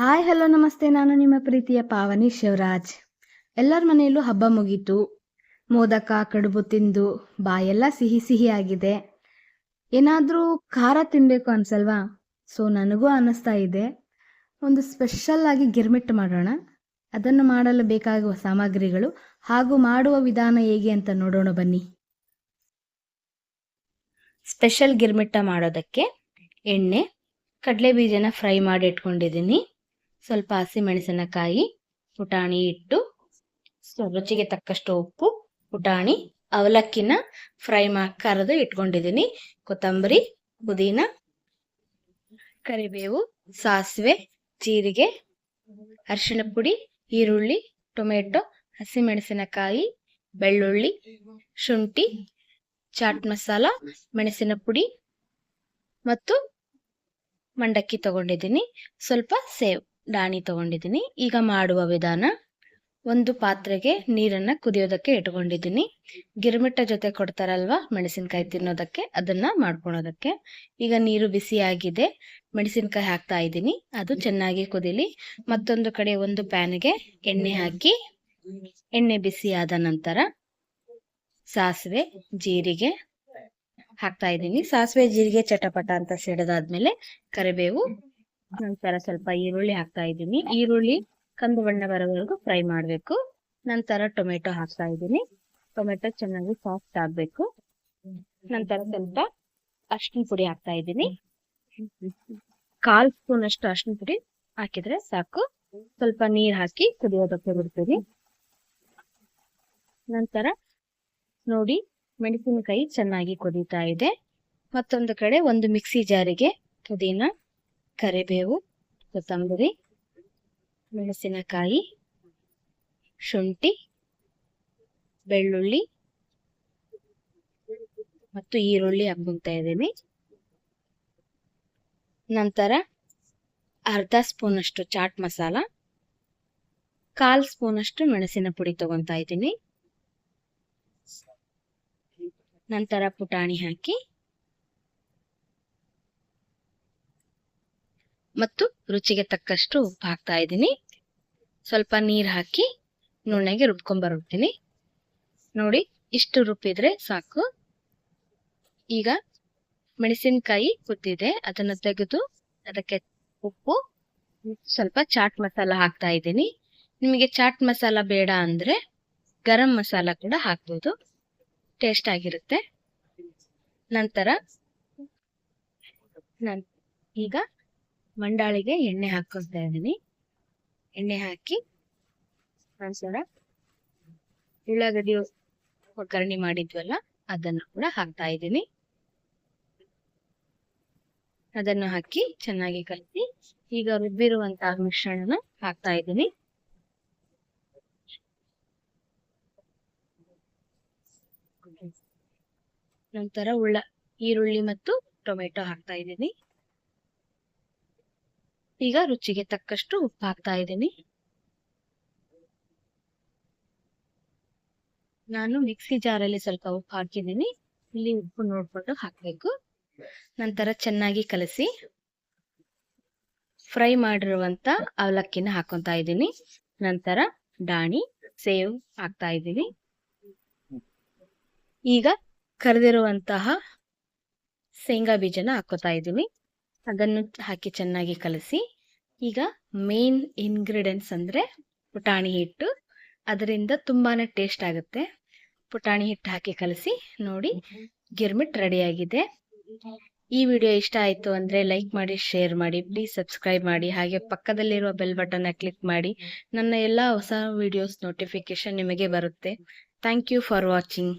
Hi hello ನಮಸ್ತೆ. ನಾನು ನಿಮ್ಮ ಪ್ರೀತಿಯ ಪಾವನಿ ಶಿವರಾಜ್. ಎಲ್ಲರ ಮನೆಯಲ್ಲೂ ಹಬ್ಬ ಮುಗೀತು. ಮೋದಕ, ಕಡುಬು ತಿಂದು ಬಾಯೆಲ್ಲ ಸಿಹಿ ಸಿಹಿ ಆಗಿದೆ ಏನಾದರೂ ಖಾರ ತಿನ್ನಬೇಕು ಅನ್ಸಲ್ವಾ? ಸೊ ನನಗೂ ಅನ್ನಿಸ್ತಾ ಇದೆ. ಒಂದು ಸ್ಪೆಷಲ್ ಆಗಿ ಗಿರ್ಮಿಟ್ ಮಾಡೋಣ. ಅದನ್ನು ಮಾಡಲು ಬೇಕಾಗುವ ಸಾಮಗ್ರಿಗಳು ಹಾಗೂ ಮಾಡುವ ವಿಧಾನ ಹೇಗೆ ಅಂತ ನೋಡೋಣ ಬನ್ನಿ. ಸ್ಪೆಷಲ್ ಗಿರ್ಮಿಟ್ಟ ಮಾಡೋದಕ್ಕೆ ಎಣ್ಣೆ ಕಡಲೆ ಬೀಜನ ಫ್ರೈ ಮಾಡಿ ಇಟ್ಕೊಂಡಿದ್ದೀನಿ. ಸ್ವಲ್ಪ ಹಸಿಮೆಣಸಿನಕಾಯಿ, ಪುಟಾಣಿ ಇಟ್ಟು ರುಚಿಗೆ ತಕ್ಕಷ್ಟು ಉಪ್ಪು, ಪುಟಾಣಿ, ಅವಲಕ್ಕಿನ ಫ್ರೈ ಮಾ ಕರೆದು ಇಟ್ಕೊಂಡಿದ್ದೀನಿ ಕೊತ್ತಂಬರಿ, ಪುದೀನ, ಕರಿಬೇವು, ಸಾಸಿವೆ, ಜೀರಿಗೆ, ಅರಿಶಿಣ ಪುಡಿ, ಈರುಳ್ಳಿ, ಟೊಮೆಟೊ, ಹಸಿಮೆಣಸಿನಕಾಯಿ, ಬೆಳ್ಳುಳ್ಳಿ, ಶುಂಠಿ, ಚಾಟ್ ಮಸಾಲ, ಮೆಣಸಿನ ಪುಡಿ ಮತ್ತು ಮಂಡಕ್ಕಿ ತಗೊಂಡಿದ್ದೀನಿ ಸ್ವಲ್ಪ ಸೇವ್. ಡಾಣಿ ತಗೊಂಡಿದ್ದೀನಿ. ಈಗ ಮಾಡುವ ವಿಧಾನ, ಒಂದು ಪಾತ್ರೆಗೆ ನೀರನ್ನ ಕುದಿಯೋದಕ್ಕೆ ಇಟ್ಕೊಂಡಿದ್ದೀನಿ. ಗಿರ್ಮಿಟ್ಟ ಜೊತೆ ಕೊಡ್ತಾರಲ್ವಾ, ಮೆಣಸಿನ್ಕಾಯಿ ತಿನ್ನೋದಕ್ಕೆ, ಅದನ್ನ ಮಾಡ್ಕೊಳೋದಕ್ಕೆ. ಈಗ ನೀರು ಬಿಸಿಯಾಗಿದೆ ಮೆಣಸಿನ್ಕಾಯಿ ಹಾಕ್ತಾ ಇದ್ದೀನಿ. ಅದು ಚೆನ್ನಾಗಿ ಕುದಿಲಿ, ಮತ್ತೊಂದು ಕಡೆ ಒಂದು ಪ್ಯಾನ್ಗೆ ಎಣ್ಣೆ ಹಾಕಿ, ಎಣ್ಣೆ ಬಿಸಿಯಾದ ನಂತರ ಸಾಸಿವೆ, ಜೀರಿಗೆ ಹಾಕ್ತಾ ಇದ್ದೀನಿ. ಸಾಸಿವೆ, ಜೀರಿಗೆ, ಚಟಪಟ ಅಂತ ಸಿಡಿದಾದ್ಮೇಲೆ ಕರಿಬೇವು ನಂತರ ಸ್ವಲ್ಪ ಈರುಳ್ಳಿ ಹಾಕ್ತಾ ಇದ್ದೀನಿ. ಈರುಳ್ಳಿ ಕಂದು ಬಣ್ಣ ಬರೋವರೆಗೂ ಫ್ರೈ ಮಾಡಬೇಕು. ನಂತರ ಟೊಮೆಟೊ ಹಾಕ್ತಾ ಇದ್ದೀನಿ. ಟೊಮೆಟೊ ಚೆನ್ನಾಗಿ ಸಾಫ್ಟ್ ಆಗ್ಬೇಕು. ನಂತರ ಸ್ವಲ್ಪ ಅರ್ಶಿನ ಪುಡಿ ಹಾಕ್ತಾ ಇದ್ದೀನಿ. ಕಾಲ್ ಸ್ಪೂನ್ ಅಷ್ಟು ಅರ್ಶಿನ ಪುಡಿ ಹಾಕಿದ್ರೆ ಸಾಕು. ಸ್ವಲ್ಪ ನೀರ್ ಹಾಕಿ ಕುದಿಯೋದಕ್ಕೆ ಬಿಡ್ತೀನಿ. ನಂತರ ನೋಡಿ ಮೆಣಸಿನಕಾಯಿ ಚೆನ್ನಾಗಿ ಕುದೀತಾ ಇದೆ. ಮತ್ತೊಂದು ಕಡೆ ಒಂದು ಮಿಕ್ಸಿ ಜಾರಿಗೆ ಪುದೀನ ಕರಿಬೇವು, ಕೊತ್ತಂಬರಿ, ಮೆಣಸಿನಕಾಯಿ, ಶುಂಠಿ, ಬೆಳ್ಳುಳ್ಳಿ ಮತ್ತು ಈರುಳ್ಳಿ ಹಾಕೊಂತ ಇದ್ದೀನಿ. ನಂತರ ಅರ್ಧ ಸ್ಪೂನ್ ಅಷ್ಟು ಚಾಟ್ ಮಸಾಲ, ಕಾಲು ಸ್ಪೂನ್ ಅಷ್ಟು ಮೆಣಸಿನ ಪುಡಿ ತಗೊಂತಾ ಇದ್ದೀನಿ. ನಂತರ ಪುಟಾಣಿ ಹಾಕಿ ಮತ್ತು ರುಚಿಗೆ ತಕ್ಕಷ್ಟು ಉಪ್ಪು ಹಾಕ್ತಾ ಇದ್ದೀನಿ. ಸ್ವಲ್ಪ ನೀರು ಹಾಕಿ ನುಣ್ಣಗೆ ರುಬ್ಕೊಂಬರ್ಬಿಡ್ತೀನಿ ನೋಡಿ, ಇಷ್ಟು ರುಬ್ಬಿದ್ರೆ ಸಾಕು. ಈಗ ಮೆಣಸಿನಕಾಯಿ ಕುದ್ದಿದೆ. ಅದನ್ನು ತೆಗೆದು ಅದಕ್ಕೆ ಉಪ್ಪು, ಸ್ವಲ್ಪ ಚಾಟ್ ಮಸಾಲ ಹಾಕ್ತಾ ಇದ್ದೀನಿ. ನಿಮಗೆ ಚಾಟ್ ಮಸಾಲ ಬೇಡ ಅಂದರೆ ಗರಂ ಮಸಾಲ ಕೂಡ ಹಾಕ್ಬೋದು. ಟೇಸ್ಟ್ ಆಗಿರುತ್ತೆ. ನಂತರ ಈಗ ಮಂಡಾಳಿಗೆ ಎಣ್ಣೆ ಹಾಕೋತಾ ಇದ್ದೀನಿ. ಎಣ್ಣೆ ಹಾಕಿ ನಂತರ ಉಳ್ಳಾಗಡ್ಡಿ ಒಗ್ಗರಣೆ ಮಾಡಿದ್ವಲ್ಲ, ಅದನ್ನು ಕೂಡ ಹಾಕ್ತಾ ಇದ್ದೀನಿ. ಅದನ್ನು ಹಾಕಿ ಚೆನ್ನಾಗಿ ಕಲಸಿ ಈಗ ರುಬ್ಬಿರುವಂತಹ ಮಿಶ್ರಣನ ಹಾಕ್ತಾ ಇದ್ದೀನಿ. ನಂತರ ಉಳ್ಳ ಈರುಳ್ಳಿ ಮತ್ತು ಟೊಮೆಟೊ ಹಾಕ್ತಾ ಇದ್ದೀನಿ. ಈಗ ರುಚಿಗೆ ತಕ್ಕಷ್ಟು ಉಪ್ಪು ಹಾಕ್ತಾ ಇದ್ದೀನಿ. ನಾನು ಮಿಕ್ಸಿ ಜಾರಲ್ಲಿ ಸ್ವಲ್ಪ ಉಪ್ಪು ಹಾಕಿದ್ದೀನಿ. ಇಲ್ಲಿ ಉಪ್ಪು ನೋಡ್ಕೊಂಡು ಹಾಕ್ಬೇಕು. ನಂತರ ಚೆನ್ನಾಗಿ ಕಲಸಿ ಫ್ರೈ ಮಾಡಿರುವಂತ ಅವಲಕ್ಕಿನ ಹಾಕೊತಾ ಇದ್ದೀನಿ. ನಂತರ ಡಾಣಿ ಸೇವ್ ಹಾಕ್ತಾ ಇದ್ದೀನಿ. ಈಗ ಕರೆದಿರುವಂತಹ ಶೇಂಗಾ ಬೀಜನ ಹಾಕೋತಾ ಇದ್ದೀನಿ. ಅದನ್ನು ಹಾಕಿ ಚೆನ್ನಾಗಿ ಕಲಸಿ, ಈಗ ಮೇನ್ ಇಂಗ್ರೀಡಿಯೆಂಟ್ಸ್ ಅಂದ್ರೆ ಪುಟಾಣಿ ಹಿಟ್ಟು. ಅದರಿಂದ ತುಂಬಾನೇ ಟೇಸ್ಟ್ ಆಗುತ್ತೆ. ಪುಟಾಣಿ ಹಿಟ್ಟು ಹಾಕಿ ಕಲಸಿ, ನೋಡಿ ಗಿರ್ಮಿಟ್ ರೆಡಿಯಾಗಿದೆ ಈ ವಿಡಿಯೋ ಇಷ್ಟ ಆಯ್ತು ಅಂದ್ರೆ ಲೈಕ್ ಮಾಡಿ ಶೇರ್ ಮಾಡಿ ಪ್ಲೀಸ್ ಸಬ್ಸ್ಕ್ರೈಬ್ ಮಾಡಿ. ಹಾಗೆ ಪಕ್ಕದಲ್ಲಿರುವ ಬೆಲ್ ಬಟನ್ನ ಕ್ಲಿಕ್ ಮಾಡಿ. ನನ್ನ ಎಲ್ಲ ಹೊಸ ವಿಡಿಯೋಸ್ ನೋಟಿಫಿಕೇಶನ್ ನಿಮಗೆ ಬರುತ್ತೆ. Thank you for watching